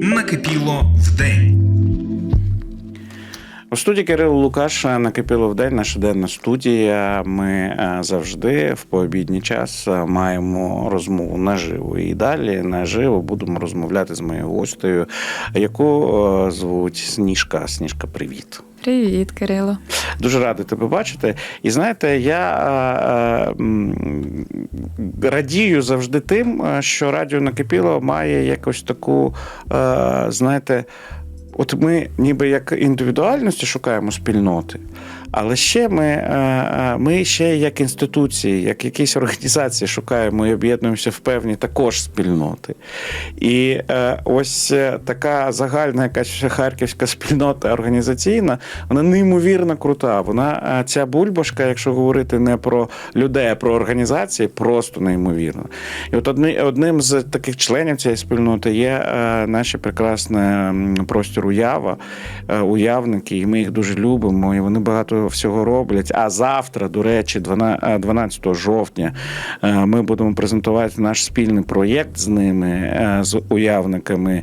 Накипіло в день. У студії Кирило Лукаш накипіло в день. Наша денна студія. Ми е, завжди в пообідній час е, маємо розмову наживо. І далі наживо будемо розмовляти з моєю гостею, яку е, звуть Сніжка. Сніжка, привіт. Привіт, Кирило. Дуже радий тебе бачити. І знаєте, я е, е, радію завжди тим, е, що радіо накипіло має якось таку, е, знаєте. От ми ніби як індивідуальності шукаємо спільноти, але ще ми, е, е, ми ще як інституції, як якісь організації шукаємо і об'єднуємося в певні також спільноти. І е, ось така загальна якась харківська спільнота організаційна, вона неймовірно крута. Вона ця бульбашка, якщо говорити не про людей, а про організації, просто неймовірно. І от одни, одним з таких членів цієї спільноти є наші прекрасне простір уява, уявники, і ми їх дуже любимо, і вони багато всього роблять. А завтра, до речі, 12 е, 12 жовтня, е, ми будемо презентувати наш спільний проєкт з ними, е, з уявниками.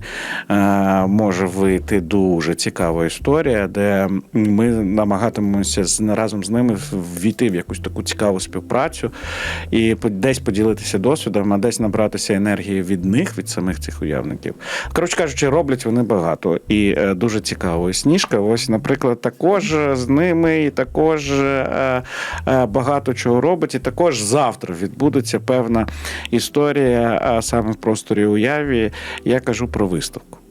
Може вийти дуже цікава історія, де ми намагатимемося разом з ними ввійти в якусь таку цікаву співпрацю і десь поділитися досвідом, а десь набратися енергії від них, від самих цих уявників. Коротше кажучи, роблять вони багато і дуже цікаво. Сніжка, ось, наприклад, також з ними, і також е, е, багато чого робить. І також завтра відбудеться певна історія саме в просторі уяві. Я кажу про виставку.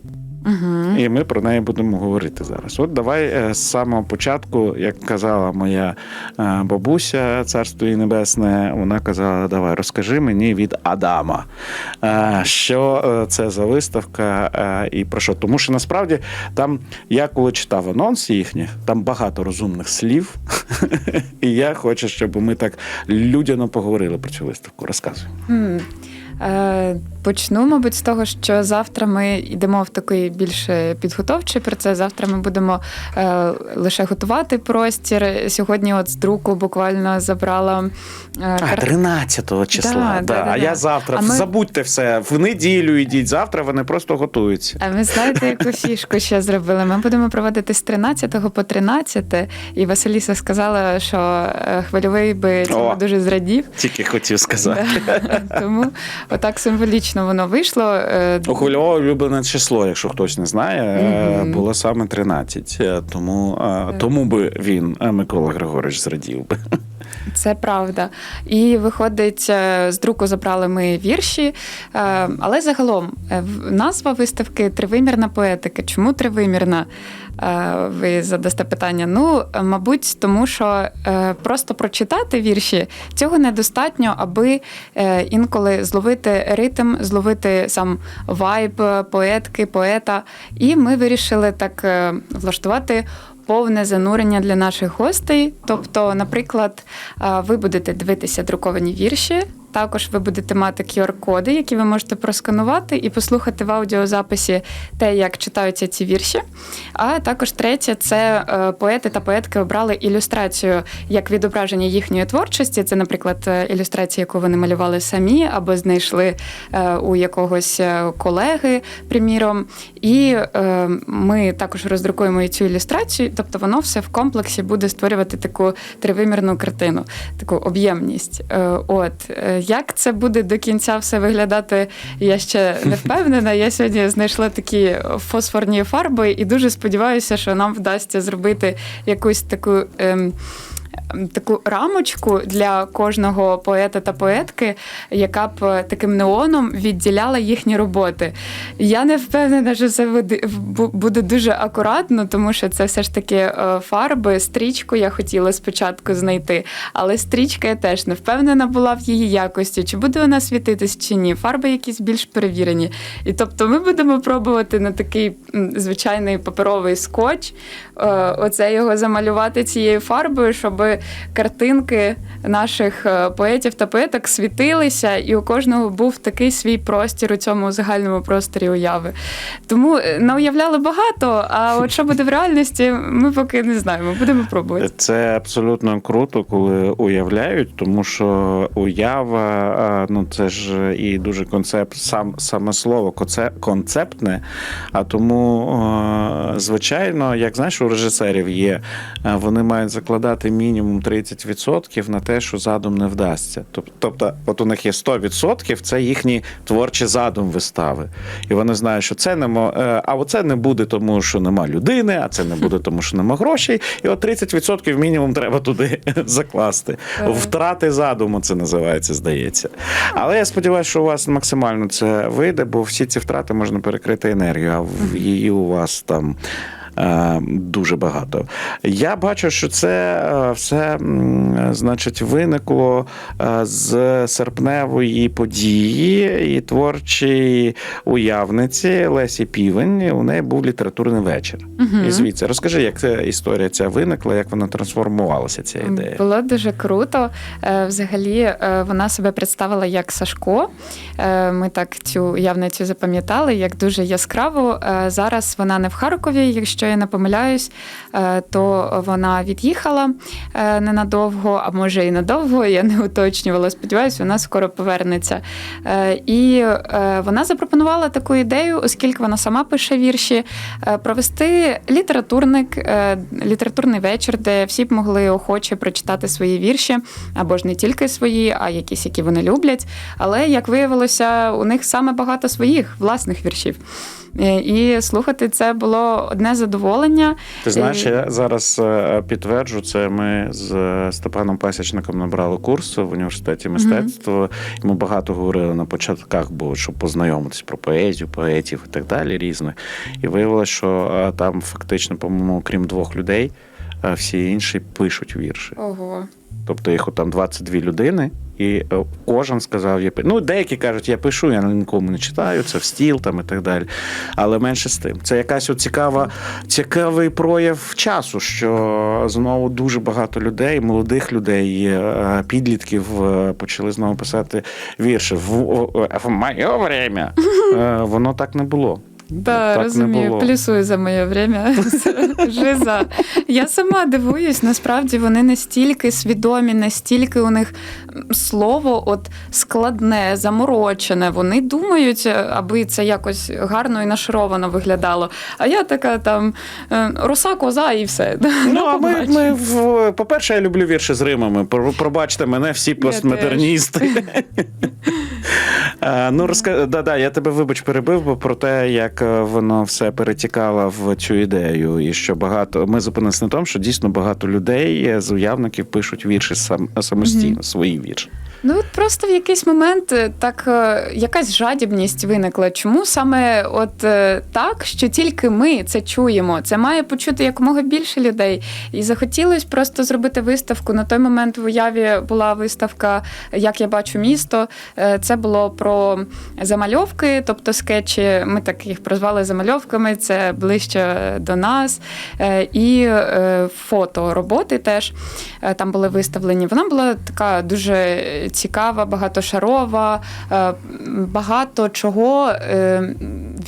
Угу. І ми про неї будемо говорити зараз. От давай е, з самого початку, як казала моя е, бабуся, царство їй небесне, вона казала: давай, розкажи мені від Адама, е, що це за виставка і про що. Тому що насправді там, я коли читав анонс їхніх, там багато розумних слів. І я хочу, щоб ми так людяно поговорили про цю виставку. Розказуй. Е, Почну, мабуть, з того, що завтра ми йдемо в такий більш підготовчий процес. Завтра ми будемо е, лише готувати простір. Сьогодні, от з друку, буквально забрала е, А, кар- 13 числа. Да, Да, да, да, а я завтра. А ми- Забудьте все. В неділю йдіть. Завтра вони просто готуються. А ви знаєте, яку фішку ще зробили? Ми будемо проводити з 13 по 13, і Василіса сказала, що е, хвильовий би цьому О. дуже зрадів. Тільки хотів сказати. Да. Тому отак символічно воно вийшло. Е, улюблене число, якщо хтось не знає, Мгм. було саме 13. Е, Тому, тому би він, Микола Григорович, зрадів би. Це правда. І виходить, з друку забрали ми вірші. Але загалом назва виставки Тривимірна поетика. Чому тривимірна? Е, Ви задасте питання. Ну, мабуть, тому що е, просто прочитати вірші цього недостатньо, аби е, інколи зловити ритм, зловити сам вайб поетки, поета. І ми вирішили так влаштувати повне занурення для наших гостей. Тобто, наприклад, ви будете дивитися друковані вірші. Також ви будете мати QR-коди, які ви можете просканувати і послухати в аудіозаписі те, як читаються ці вірші. А також третє це е, поети та поетки обрали ілюстрацію як відображення їхньої творчості. Це, наприклад, е, ілюстрація, яку вони малювали самі, або знайшли е, у якогось колеги, приміром. І ми також роздрукуємо і цю ілюстрацію, тобто воно все в комплексі буде створювати таку тривимірну картину, таку об'ємність. От як це буде до кінця все виглядати, я ще не впевнена. Я сьогодні знайшла такі фосфорні фарби і дуже сподіваюся, що нам вдасться зробити якусь таку. Ем, Таку рамочку для кожного поета та поетки, яка б е, таким неоном відділяла їхні роботи. Я не впевнена, що це буде, дуже акуратно, тому що це все ж таки е, фарби, стрічку я хотіла спочатку знайти, але стрічка я теж не впевнена була в її якості, чи буде вона світитись чи ні. Фарби якісь більш перевірені. І тобто ми будемо пробувати на такий звичайний паперовий скотч, оце його замалювати цією фарбою, щоб картинки наших е, поетів та поеток світилися, і у кожного був такий свій простір у цьому загальному просторі уяви. Тому е, уявляли багато, а от що буде в реальності, ми поки не знаємо. Будемо пробувати. Це абсолютно круто, коли уявляють, тому що уява, ну це ж і дуже концепт, сам саме слово концептне. А тому, е, звичайно, як знаєш, у режисерів є, е, вони мають закладати мінімум 30% на те, що задум не вдасться. Тобто, от у них є 100%, це їхній творчий задум вистави. І вони знають, що це не мо- е, а оце не буде, тому що нема людини, а це не буде, тому що нема грошей. І от 30% мінімум треба туди закласти. Втрати задуму це називається, здається. Але я сподіваюся, що у вас максимально це вийде, бо всі ці втрати можна перекрити енергію, а її у вас там. Е, Дуже багато. Я бачу, що це е, все, значить, виникло е, з серпневої події і творчої уявниці Лесі Півень. У неї був літературний вечір. Мгм. І звідси розкажи, як ця історія ця виникла, як вона трансформувалася, ця ідея. Було дуже круто. Взагалі, вона себе представила як Сашко. Ми так цю уявницю запам'ятали, як дуже яскраво. Зараз вона не в Харкові, якщо я не помиляюсь, е, то вона від'їхала е, ненадовго, а може і надовго. Я не уточнювала. Сподіваюся, вона скоро повернеться. Е, І вона запропонувала таку ідею, оскільки вона сама пише вірші, провести літературник, літературний вечір, де всі б могли охоче прочитати свої вірші, або ж не тільки свої, а якісь, які вони люблять. Але як виявилося, у них саме багато своїх власних віршів. І слухати це було одне задоволення. Ти знаєш, Е, я зараз е, підтверджу це. Ми з е, Степаном Пасічником набрали курс в університеті мистецтва. І Ми багато говорили на початках, бо щоб познайомитись про поезію, поетів і так далі різних. І виявилося, що там фактично, по-моєму, крім двох людей, а всі інші пишуть вірші. Ого. Тобто їх там 22 людини, і е, кожен сказав, я пи- Ну, деякі кажуть, я пишу, я нікому не читаю, це в стіл там і так далі. Але менше з тим. Це якась от цікава, цікавий прояв часу, що знову дуже багато людей, молодих людей, е, підлітків е, почали знову писати вірші. В, в моє время воно так не було. Да, так розумію, плюсую за моє время. Жиза. Я сама дивуюсь, насправді вони настільки свідомі, настільки у них слово от складне, заморочене. Вони думають, аби це якось гарно і нашаровано виглядало. А я така там е, роса, коза і все. Ну, а ми, ми в, по-перше, я люблю вірші з римами. Пробачте мене, всі постмодерністи. Е, Ну, розка... да, да, я тебе, вибач, перебив, бо про те, як е, воно все перетікало в цю ідею, і що багато. Ми зупинилися на тому, що дійсно багато людей е, з уявників пишуть вірші сам... самостійно, свої вірші. Ну от просто в якийсь момент е, так е, якась жадібність виникла. Чому саме от е, так, що тільки ми це чуємо? Це має почути якомога більше людей. І захотілося просто зробити виставку. На той момент в уяві була виставка Як я бачу місто. Це було про замальовки, тобто скетчі. Ми так їх прозвали замальовками. Це ближче до нас. І фото роботи теж там були виставлені. Вона була така дуже цікава, багатошарова, е, багато чого е,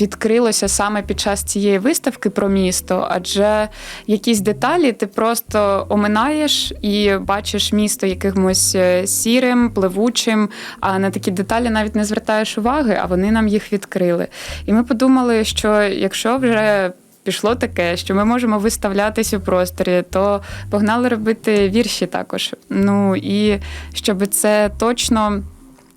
відкрилося саме під час цієї виставки про місто, адже якісь деталі ти просто оминаєш і бачиш місто якимось е, сірим, пливучим, а на такі деталі навіть не звертаєш уваги, а вони нам їх відкрили. І ми подумали, що якщо вже пішло таке, що ми можемо виставлятись у просторі, то погнали робити вірші також. Ну і щоб це точно.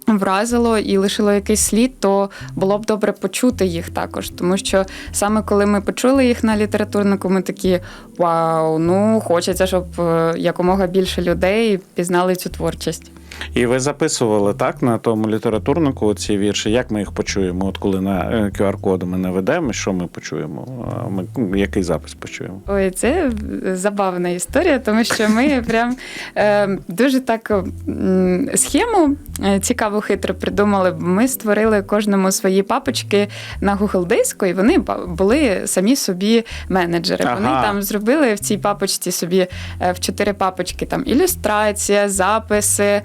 Вразило і лишило якийсь слід, то було б добре почути їх також. Тому що саме коли ми почули їх на літературнику, ми такі вау, ну хочеться, щоб е, якомога більше людей пізнали цю творчість. І ви записували так на тому літературнику ці вірші. Як ми їх почуємо? От коли на е, QR-коду ми наведемо, що ми почуємо? Ми який запис почуємо? Ой, це забавна історія, тому що ми прям е, дуже так схему е, цікаву хитро придумали. Ми створили кожному свої папочки на Google диску, і вони були самі собі менеджери. Ага. Вони там зробили в цій папочці собі в чотири папочки там ілюстрація, записи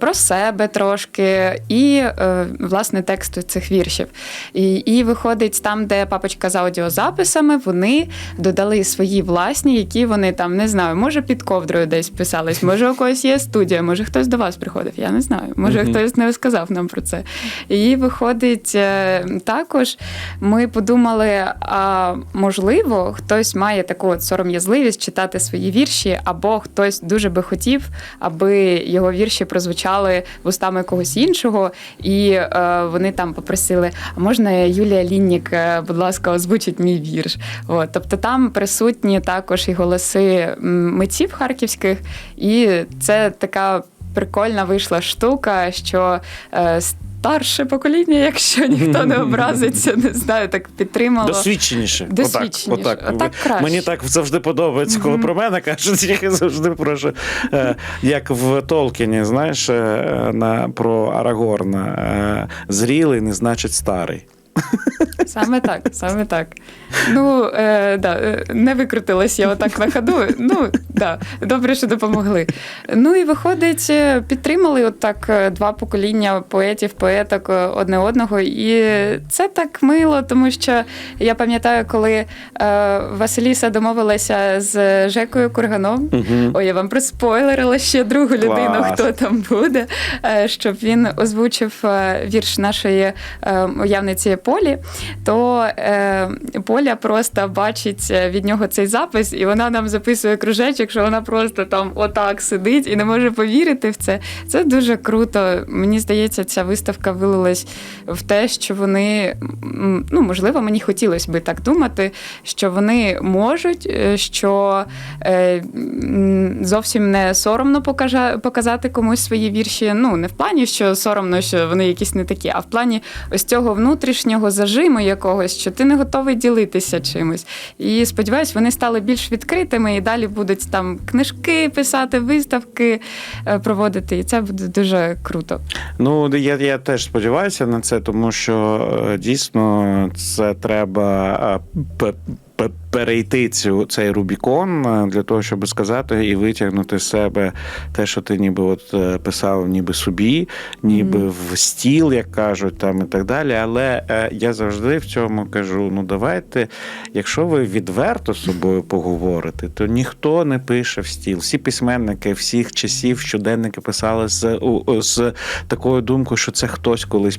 про себе трошки і е, власне тексти цих віршів. І, і виходить там, де папочка з аудіозаписами, вони додали свої власні, які вони там не знаю, може під ковдрою десь писались, може у когось є студія, може хтось до вас приходив. Я не знаю. Може Мгм. хтось не сказав нам про це. І виходить е, також. Ми подумали, а можливо, хтось має таку от сором'язливість читати свої вірші, або хтось дуже би хотів, аби його вірші прозвучали вустами когось іншого, і е, вони там попросили: а можна Юлія Ліннік, е, будь ласка, озвучить мій вірш. От, тобто там присутні також і голоси митців харківських, і це така прикольна вийшла штука, що. е, Старше покоління, якщо ніхто не образиться, не знаю, так підтримало. Досвідченіше. Досвідченіше. Отак, отак. Отак краще. Мені так завжди подобається, коли про мене кажуть, я завжди прошу. Е, як в Толкіні, знаєш, е, на, про Арагорна. Е, зрілий не значить старий. Саме так, саме так. Ну, е, да, е, не викрутилась я отак на ходу. Ну, да, добре, що допомогли. Ну і виходить, е, підтримали от так е, два покоління поетів, поеток одне одного. І це так мило, тому що я пам'ятаю, коли е, Василіса домовилася з Жекою Курганом. Угу. Ой, я вам проспойлерила ще другу людину, Клас. хто там буде, е, щоб він озвучив вірш нашої е, уявниці Полі. То е, Поля просто бачить е, від нього цей запис, і вона нам записує кружечок, що вона просто там отак сидить і не може повірити в це. Це дуже круто. Мені здається, ця виставка вилилась в те, що вони ну можливо, мені хотілося би так думати, що вони можуть, е, що е, зовсім не соромно показати комусь свої вірші. Ну не в плані, що соромно, що вони якісь не такі, а в плані ось цього внутрішнього зажиму якогось, що ти не готовий ділитися чимось. І сподіваюсь, вони стали більш відкритими і далі будуть там книжки писати, виставки е, проводити. І це буде дуже круто. Ну, я, я теж сподіваюся на це, тому що е, дійсно це треба е, перейти цю, цей Рубікон е, для того, щоб сказати і витягнути з себе те, що ти ніби от е, писав ніби собі, ніби Мгм. в стіл, як кажуть, там і так далі. Але е, я завжди в цьому кажу: ну давайте, якщо ви відверто з собою поговорите, то ніхто не пише в стіл. Всі письменники всіх часів щоденники писали з, у- з такою думкою, що це хтось колись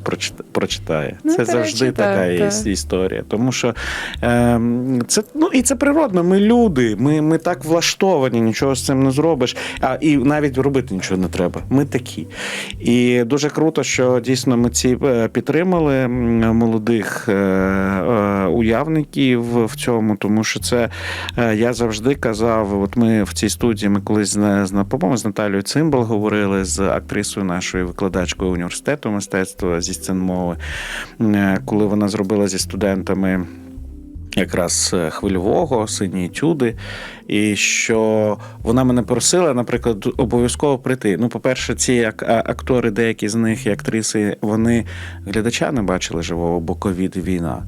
прочитає. Ну, це завжди речі, така так, є так. історія. Тому що ем, це ну і це природно. Ми люди, ми, ми так влаштовані, нічого з цим не зробиш. А і навіть робити нічого не треба. Ми такі. І дуже круто, що дійсно ми ці е, підтримали молодих е, е, уявників в цьому, тому що це я завжди казав. От ми в цій студії ми колись з, по-моєму, з Наталією Цимбал говорили з актрисою нашою викладачкою університету мистецтва зі е, коли вона зробила зі студентами. Якраз е, хвильового, сині етюди, і що вона мене просила, наприклад, обов'язково прийти. Ну, по-перше, ці актори, деякі з них і актриси, вони глядача не бачили живого, бо ковід і війна.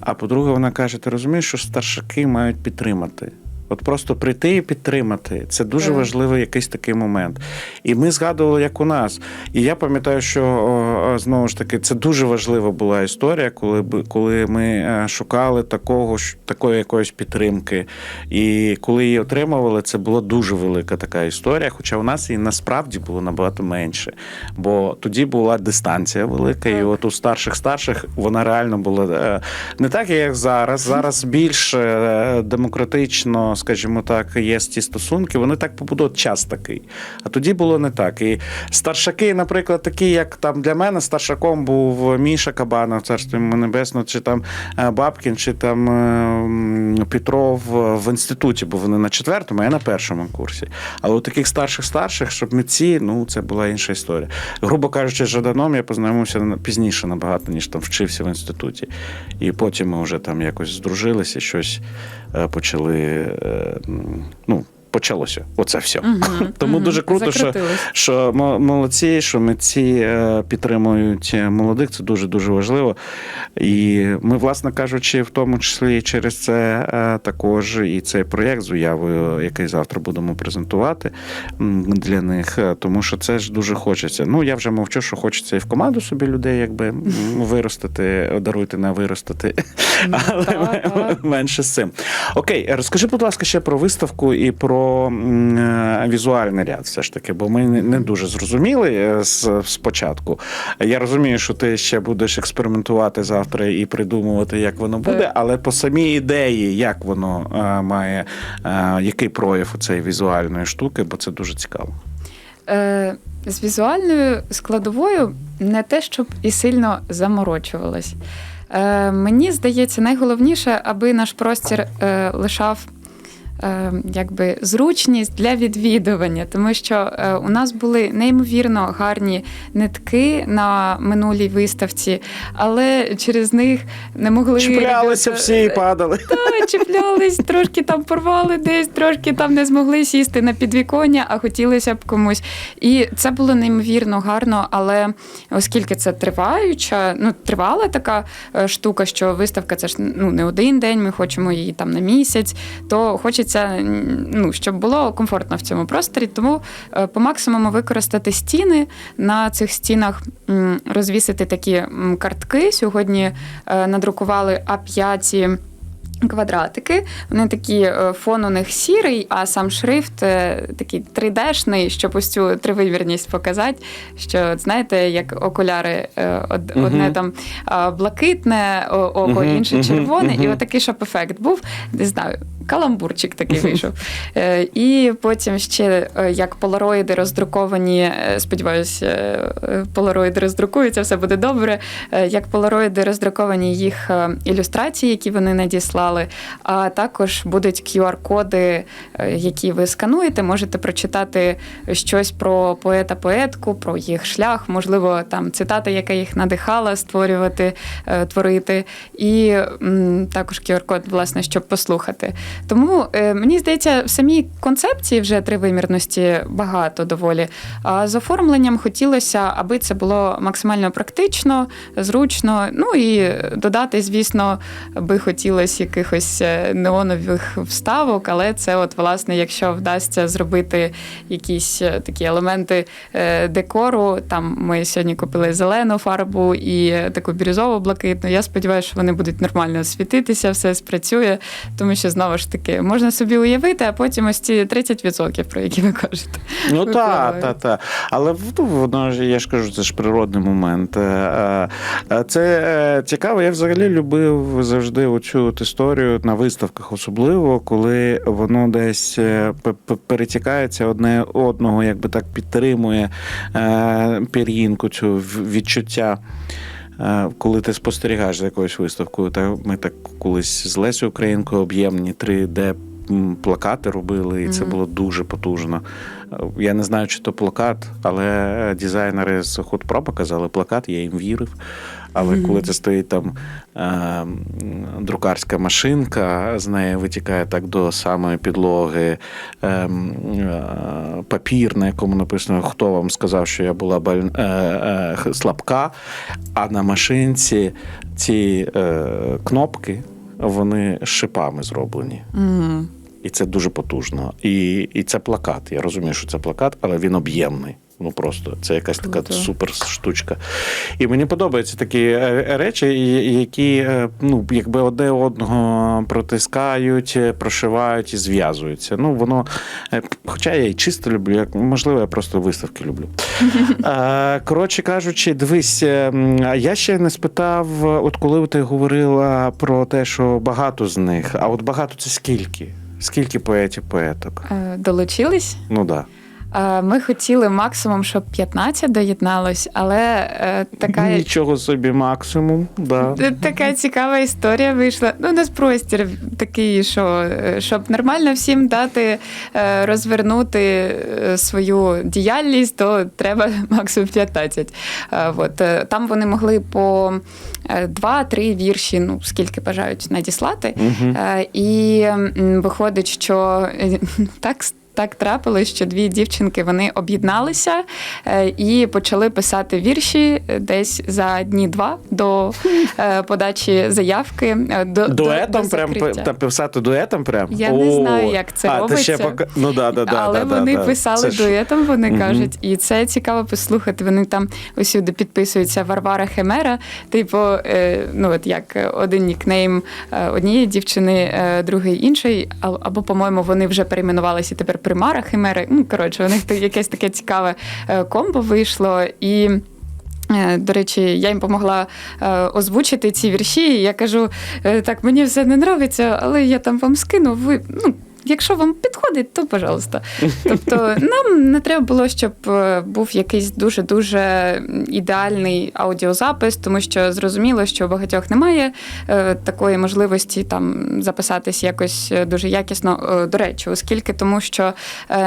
А по-друге, вона каже: ти розумієш, що старшаки мають підтримати. От просто прийти і підтримати. Це дуже Так. важливий якийсь такий момент. І ми згадували, як у нас. І я пам'ятаю, що знову ж таки це дуже важлива була історія, коли коли ми е, шукали такого ж такої якоїсь підтримки. І коли її отримували, це була дуже велика така історія. Хоча у нас її насправді було набагато менше. Бо тоді була дистанція велика, і от у старших старших вона реально була е, не так, як зараз. Зараз більш е, демократично скажімо так, є ці стосунки, вони так побудують час такий. А тоді було не так. І старшаки, наприклад, такі, як там для мене старшаком був Міша Кабанов, царство йому небесно, чи там е, Бабкін, чи там е, Петров в інституті, бо вони на четвертому, а я на першому курсі. Але у таких старших старших, щоб митці, ну це була інша історія. Грубо кажучи, з Жаданом я познайомився пізніше набагато, ніж там вчився в інституті. І потім ми вже там якось здружилися, щось е, почали. е, Ну, почалося. Оце все. Тому дуже круто, що, що мо- молодці, що митці е, підтримують е, молодих. Це дуже дуже важливо. І ми, власне кажучи, в тому числі через це е, також і цей проєкт з уявою, який завтра будемо презентувати для них, тому що це ж дуже хочеться. Ну я вже мовчу, що хочеться і в команду собі людей, якби виростити, даруйте на виростити, але так, так. менше з цим. Окей, розкажи, будь ласка, ще про виставку і про е, візуальний ряд, все ж таки, бо ми не- дуже зрозуміли е, спочатку. Я розумію, що ти ще будеш експериментувати завтра і придумувати, як воно буде, але по самій ідеї, як воно е, має, який прояв у цієї візуальної штуки, бо це дуже цікаво. З візуальною складовою не те, щоб і сильно заморочувалась. Мені здається, найголовніше, аби наш простір лишав. Е, Якби зручність для відвідування, тому що е, у нас були неймовірно гарні нитки на минулій виставці, але через них не могли Чіплялися всі і падали. та, чіплялись, трошки там порвали десь, трошки там не змогли сісти на підвіконня, а хотілося б комусь. І це було неймовірно гарно, але оскільки це триваюча, ну тривала така е, штука, що виставка це ж ну не один день, ми хочемо її там на місяць, то хочеться, м, ну, щоб було комфортно в цьому просторі. Тому е, по максимуму використати стіни на цих стінах розвісити такі картки. Сьогодні е, надрукували А5 квадратики. Вони такі е, фон у них сірий, а сам шрифт такий 3D-шний, щоб ось цю тривимірність показати. Що знаєте, як окуляри, одне там блакитне око, інше червоне, і отакий, щоб ефект був. Не знаю, каламбурчик такий вийшов. Е, І потім ще е, як полароїди роздруковані. е, Сподіваюся, полароїди роздрукуються, все буде добре. Як полароїди роздруковані їх ілюстрації, які вони надіслали, а також будуть QR-коди, які ви скануєте. Можете прочитати щось про поета-поетку, про їх шлях, можливо, там цитата, яка їх надихала створювати, творити, і також QR-код, власне, щоб послухати. Тому е, мені здається, в самій концепції вже тривимірності багато доволі. А з оформленням хотілося, аби це було максимально практично, зручно. Ну і додати, звісно, би хотілося якихось е, неонових вставок, але це, от, власне, якщо вдасться зробити якісь е, такі елементи декору. Там ми сьогодні купили зелену фарбу і таку бірюзову блакитну. Я сподіваюся, що вони будуть нормально світитися, все спрацює, тому що знову ж таки можна собі уявити, а потім ось ці 30%, про які ви кажете. Ну так, так, так. Але ну, воно ж, я ж кажу, це ж природний момент. Е, е, Це е, цікаво. Я взагалі любив завжди оцю от історію на виставках, особливо, коли воно десь перетікається одне одного, якби так підтримує пір'їнку, цю відчуття. Коли ти спостерігаєш за якоюсь виставкою, та ми так колись з Лесю Українкою об'ємні 3D плакати робили, і це було дуже потужно. Я не знаю, чи то плакат, але дизайнери з Худпро казали, плакат, я їм вірив. Але коли це стоїть там е, друкарська машинка, з неї витікає так до самої підлоги е, е, папір, на якому написано, хто вам сказав, що я була баль... е, е, слабка, а на машинці ці е, кнопки. Вони шипами зроблені. І це дуже потужно. І, і це плакат. Я розумію, що це плакат, але він об'ємний. Ну просто це якась така Круто. супер штучка. І мені подобаються такі е, речі, які е, ну, якби одне одного протискають, е, прошивають і зв'язуються. Ну, воно, хоча я і чисто люблю, як можливо, я просто виставки люблю. Коротше кажучи, дивись, я ще не спитав, от коли ти говорила про те, що багато з них, а от багато це скільки? Скільки поетів, поеток? Долучились. Ну да. Е, Ми хотіли максимум, щоб 15 доєдналось, але е, така. Нічого собі максимум. Да. Е, Така цікава історія вийшла. Ну, у нас простір такий, що щоб нормально всім дати розвернути свою діяльність, то треба максимум 15. Е, От. Там вони могли по 2-3 вірші, ну скільки бажають надіслати. Е, І виходить, що так. Так трапилось, що дві дівчинки вони об'єдналися е, і почали писати вірші десь за дні два до е, подачі заявки. е, До, Дуетом до, до прям там писати дуетом прям? Я не знаю, як це а, Ти ще робиться. пока... Ну да, да, да, Але да, да, вони да. писали Це дуетом, вони Мгм. кажуть, і це цікаво послухати. Вони там усюди підписуються Варвара Хемера. Типу, е, ну от як один нікнейм е, однієї дівчини, е, другий інший, або, по-моєму, вони вже перейменувалися тепер Примара Химери. Ну, коротше, у них якесь таке цікаве е, комбо вийшло. І Е, До речі, я їм допомогла е, озвучити ці вірші. Я кажу: так, мені все не подобається, але я там вам скину. Ви ну. Якщо вам підходить, то пожалуйста. Тобто нам не треба було, щоб е, був якийсь дуже дуже ідеальний аудіозапис, тому що зрозуміло, що у багатьох немає е, такої можливості там записатись якось е, дуже якісно. До речі, оскільки тому, що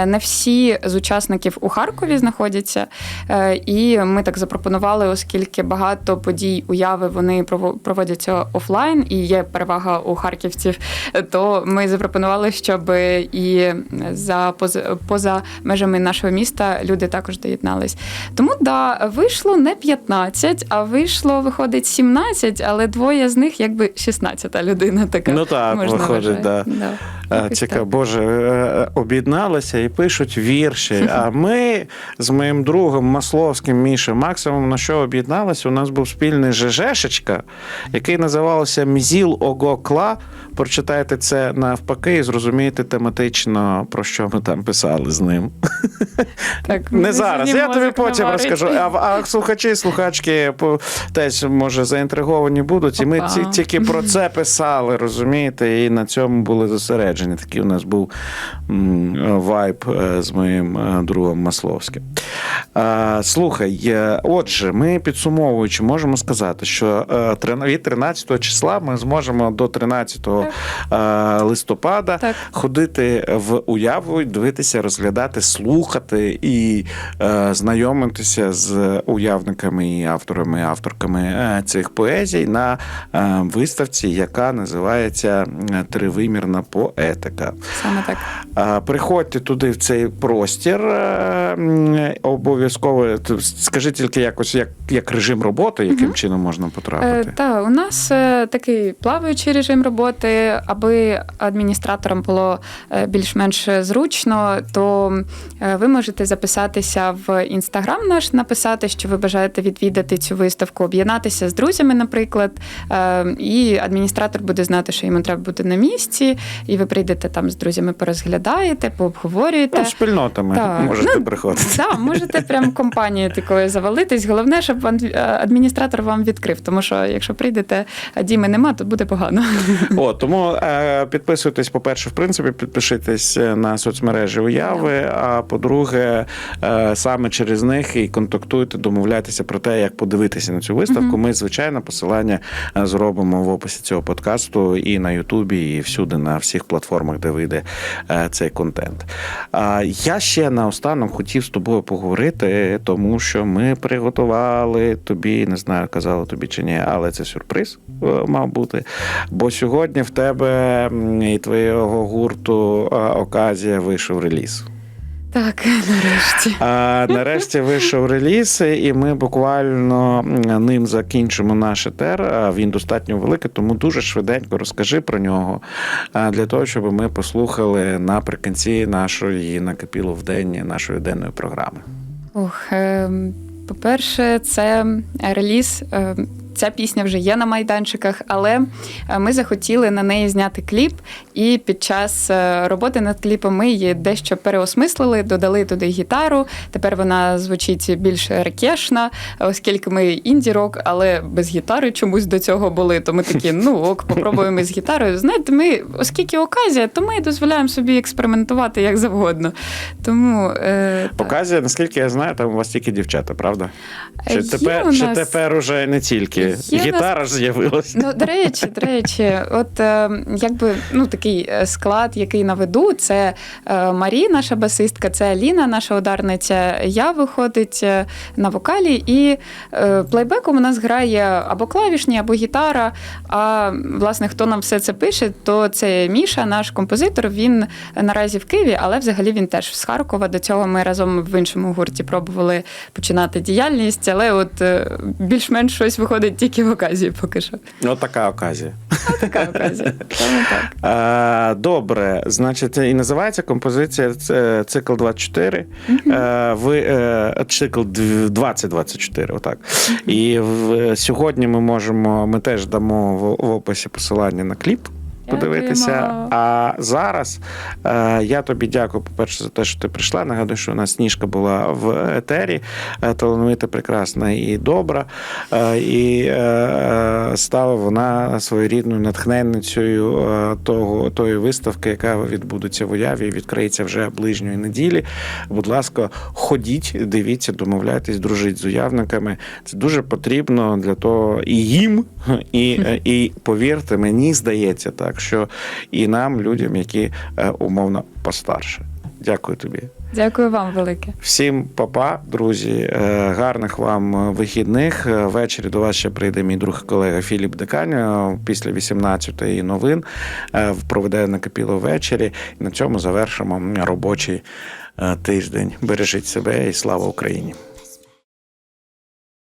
не всі з учасників у Харкові знаходяться, І ми так запропонували, оскільки багато подій уяви вони прово- проводяться офлайн, і є перевага у харківців, то ми запропонували, щоб і за поза, поза межами нашого міста люди також доєднались. Тому да, вийшло не 15, а вийшло, виходить, 17, але двоє з них якби 16 людина така. Ну так, можна виходить, да. Да. Цікаво, так. Боже, е, об'єдналися і пишуть вірші. А ми з моїм другом Масловським Мішем максимум на що об'єдналися? У нас був спільний ЖЖшечка, який називався Мізіл Ого Кла. Прочитайте це навпаки і зрозумієте тематично, про що ми там писали з ним. Так, Не зараз. Я тобі потім розкажу. А, а слухачі, слухачки по- теж може заінтриговані будуть. І ми тільки про це писали, розумієте, і на цьому були зосереджені. Такий у нас був м, вайб е, з моїм е, другом Масловським. А, слухай, е, отже, ми підсумовуючи, можемо сказати, що від 13 числа ми зможемо до 13 е, листопада Так. Ходити в уяву, дивитися, розглядати, слухати і е, знайомитися з уявниками і авторами, і авторками е, цих поезій на е, виставці, яка називається е, Тривимірна поетика. Саме так. Приходьте туди в цей простір. е, Обов'язково скажи тільки якось, як, як режим роботи, яким чином можна Е, потрапити. та у нас е, такий плаваючий режим роботи, аби адміністраторам було е, більш-менш зручно, то е, ви можете записатися в інстаграм наш, написати, що ви бажаєте відвідати цю виставку, об'єднатися з друзями, наприклад. е, І адміністратор буде знати, що йому треба бути на місці, і ви прийдете там з друзями, порозглядаєте, пообговорюєте. Ну, спільнотами Так. можете Ну, приходити. Так, можете прям компанією такою завалитись. Головне, щоб адміністратор вам відкрив, тому що якщо прийдете, а Діми нема, то буде погано. О, тому е, підписуйтесь, по-перше, в принципі, підпишитесь на соцмережі уяви. А по-друге, е, саме через них і контактуйте, домовляйтеся про те, як подивитися на цю виставку. Ми, звичайно, посилання е, зробимо в описі цього подкасту і на Ютубі, і всюди, на всіх платформах, де вийде е, цей контент. Я ще наостанок хотів з тобою поговорити, тому що ми приготували тобі, не знаю, казали тобі чи ні, але це сюрприз е, мав бути. Бо сьогодні в тебе і твого гурту Оказія вийшов реліз. Так, нарешті. А нарешті вийшов реліз, і ми буквально ним закінчимо наш етер. Він достатньо великий, тому дуже швиденько розкажи про нього для того, щоб ми послухали наприкінці нашої накипіло в день нашої денної програми. Ох, е, по-перше, це реліз. Е, ця пісня вже є на майданчиках, але е, ми захотіли на неї зняти кліп. І під час е, роботи над кліпом ми її дещо переосмислили, додали туди гітару. Тепер вона звучить більш ракешна, оскільки ми інді-рок, але без гітари чомусь до цього були. То ми такі, ну ок, попробуємо з гітарою. Знаєте, ми, оскільки оказія, то ми дозволяємо собі експериментувати як завгодно. Тому е, так. Наскільки я знаю, там у вас тільки дівчата, правда? Чи Є тепер, у чи тепер уже не тільки Є у нас- гітара з'явилася. Ну, до речі, до речі, от е, якби ну такий е, склад, який на виду, це е, Марі, наша басистка, це Аліна, наша ударниця. Я виходить е, на вокалі, і е, плейбеком у нас грає або клавішні, або гітара. А власне, хто нам все це пише, то це Міша, наш композитор. Він наразі в Києві, але взагалі він теж з Харкова. До цього ми разом в іншому гурті пробували починати діяльність, але от е, більш-менш щось виходить тільки в оказії поки що. Ну, така оказія. Така оказія. Так. Е, Добре, значить, і називається композиція це цикл 24. Е, Ви е, цикл дв- 2024, отак. І сьогодні ми можемо, ми теж дамо в описі посилання на кліп. Подивитися. А зараз е, я тобі дякую, по-перше, за те, що ти прийшла. Нагадую, що у нас сніжка була в етері, е, талановита, прекрасна і добра. Е, і стала вона своєрідною натхненницею того, тої виставки, яка відбудеться в уяві і відкриється вже ближньої неділі. Будь ласка, ходіть, дивіться, домовляйтесь, дружіть з уявниками. Це дуже потрібно для того і їм, і, і повірте, мені здається так, що і нам, людям, які е, умовно постарше. Дякую тобі. Дякую вам велике. Всім папа, друзі, е, гарних вам е, вихідних. Ввечері до вас ще прийде мій друг колега Філіп Декань е, після 18-ї новин. Проведе накипіло ввечері. І на цьому завершимо робочий тиждень. Бережіть себе і слава Україні!